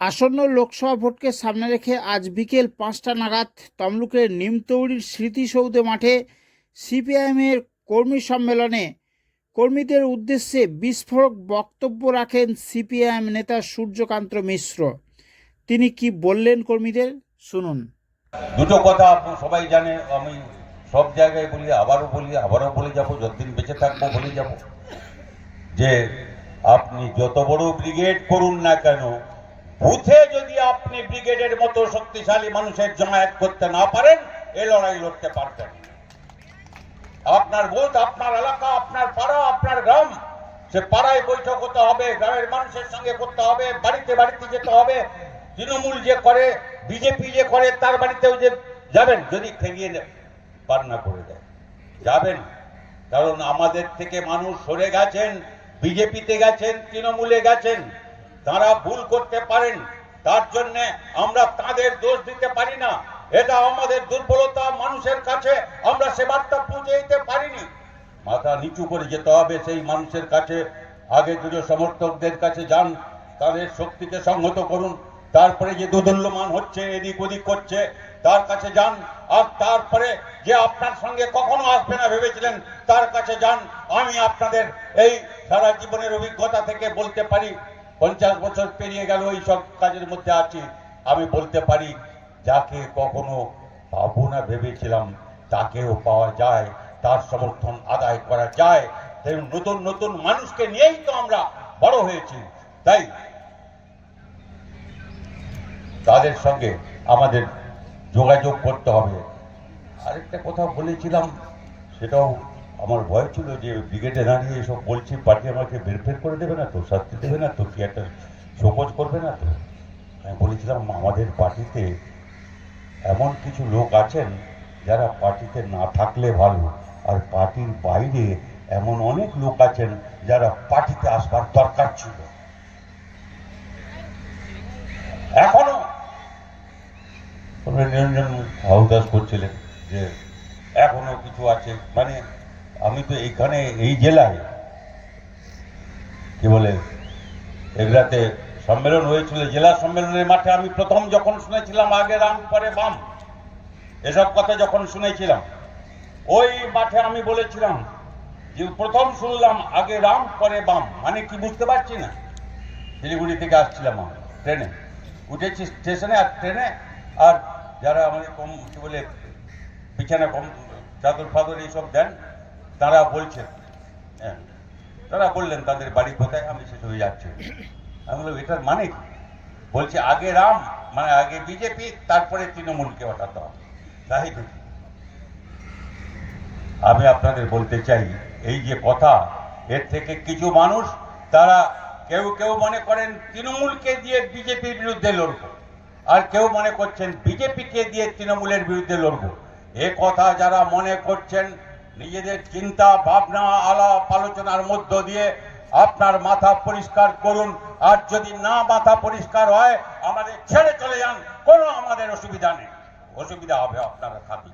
আসন্ন লোকসভা ভোটকে সামনে রেখে আজ বিকেল পাঁচটা নাগাদ তমলুকের নিমতৌড়ির স্মৃতিসৌধ মাঠে সিপিআইএমের কর্মী সম্মেলনে কর্মীদের উদ্দেশ্যে বিস্ফোরক বক্তব্য রাখেন সিপিআইএম নেতা সূর্যকান্ত মিশ্র। তিনি কি বললেন কর্মীদের? শুনুন। দুটো কথা সবাই জানে, আমি সব জায়গায় বলি, আবারও বলি, আবারও বলে যাব, যতদিন বেঁচে থাকব বলে যাব। যে আপনি যত বড় ব্রিগেড করুন না কেন বুথে যদি আপনি ব্রিগেডের মতো শক্তিশালী মানুষের জমায়েত করতে না পারেন, এ লড়াই লড়তে পারবেন। আপনার বুথ, আপনার এলাকা, আপনার পাড়া, আপনার গ্রাম, সে পাড়ায় বৈঠক হতে হবে, গ্রামের মানুষের সঙ্গে করতে হবে, বাড়িতে বাড়িতে যেতে হবে, তৃণমূল যে করে, বিজেপি যে করে, তার বাড়িতেও যে যাবেন, যদি নে- পার না করে দেয়। যাবেন। কারণ আমাদের থেকে মানুষ সরে গেছেন, বিজেপিতে গেছেন, তৃণমূলে গেছেন। তারা ভুল করতে পারেন। তার জন্য আমরা তাদের দোষ দিতে পারি না। এটা আমাদের দুর্বলতা, মানুষের কাছে আমরা সে বার্তা পৌঁছে দিতে পারিনি। মাথা নিচু করে যেতে হবে সেই মানুষের কাছে। আগে দুটো সমর্থকদের কাছে যান, তাদের শক্তিকে সংহত করুন। তারপরে যে দোদল্যমান হচ্ছে, এদিক ওদিক করছে, তার কাছে যান। আর তারপরে যে আপনার সঙ্গে কখনো আসবে না ভেবেছিলেন, তার কাছে যান। আমি আপনাদের এই সারা জীবনের অভিজ্ঞতা থেকে বলতে পারি পঞ্চাশ বছর পেরিয়ে গেল, এই সব কাজের মধ্যে আছি। আমি বলতে পারি, যাকে কখনো পাবো না ভেবেছিলাম, তাকেও পাওয়া যায়, তার সমর্থন আদায় করা যায়। তাই নতুন নতুন মানুষকে নিয়েই তো আমরা বড় হয়েছি। তাই তাদের সঙ্গে আমাদের যোগাযোগ করতে হবে। আরেকটা কথা বলেছিলাম, সেটাও আমার ভয় ছিল যে ব্রিগেডে দাঁড়িয়ে এসব বলছি, পার্টি আমাকে বেরফের করে দেবে না তো, শাস্তি দেবে না তো কি একটা শোকজ করবে না তো। আমি বলেছিলাম, আমাদের পার্টিতে এমন কিছু লোক আছেন যারা পার্টিতে না থাকলে ভালো, আর পার্টির বাইরে এমন অনেক লোক আছেন যারা পার্টিতে আসবার দরকার ছিল। এখনও নিরঞ্জন হাউদাস করছিলেন যে, এখনও কিছু আছে। মানে আমি তো এইখানে এই জেলায়, কি বলে এগুলাতে সম্মেলন হয়েছিল, জেলা সম্মেলনের মাঠে আমি প্রথম যখন শুনেছিলাম, আগে রাম, পরে বাম, এসব কথা যখন শুনেছিলাম, ওই মাঠে আমি বলেছিলাম যে প্রথম শুনলাম, আগে রাম, পরে বাম মানে কি বুঝতে পারছি না। শিলিগুড়ি থেকে আসছিলাম আমি, ট্রেনে। উঠেছি স্টেশনে আর ট্রেনে, আর যারা আমাদের কম, কি বলে বিছানা কম চাদর ফাদর এইসব দেন তারা বলছেন হ্যাঁ তারা বললেন তাদের বাড়ি কোথায়? আমি সেসবে যাচ্ছি। আমি বললাম, এটার মানে কি? বলছে, আগে রাম মানে আগে বিজেপি, তারপরে তৃণমূলকে হটাতে হবে। তাই আমি আপনাদের বলতে চাই, এই যে কথা, এর থেকে কিছু মানুষ, তারা কেউ কেউ মনে করেন তৃণমূলকে দিয়ে বিজেপির বিরুদ্ধে লড়বো, আর কেউ মনে করছেন বিজেপিকে দিয়ে তৃণমূলের বিরুদ্ধে লড়বো। এ কথা যারা মনে করছেন নিজেদের চিন্তা, ভাবনা, আলাপ, আলোচনার মধ্য দিয়ে আপনার মাথা পরিষ্কার করুন। আর যদি না মাথা পরিষ্কার হয়, আমাদের ছেড়ে চলে যান। কোনো আমাদের অসুবিধা নেই। অসুবিধা হবে আপনারা থাকি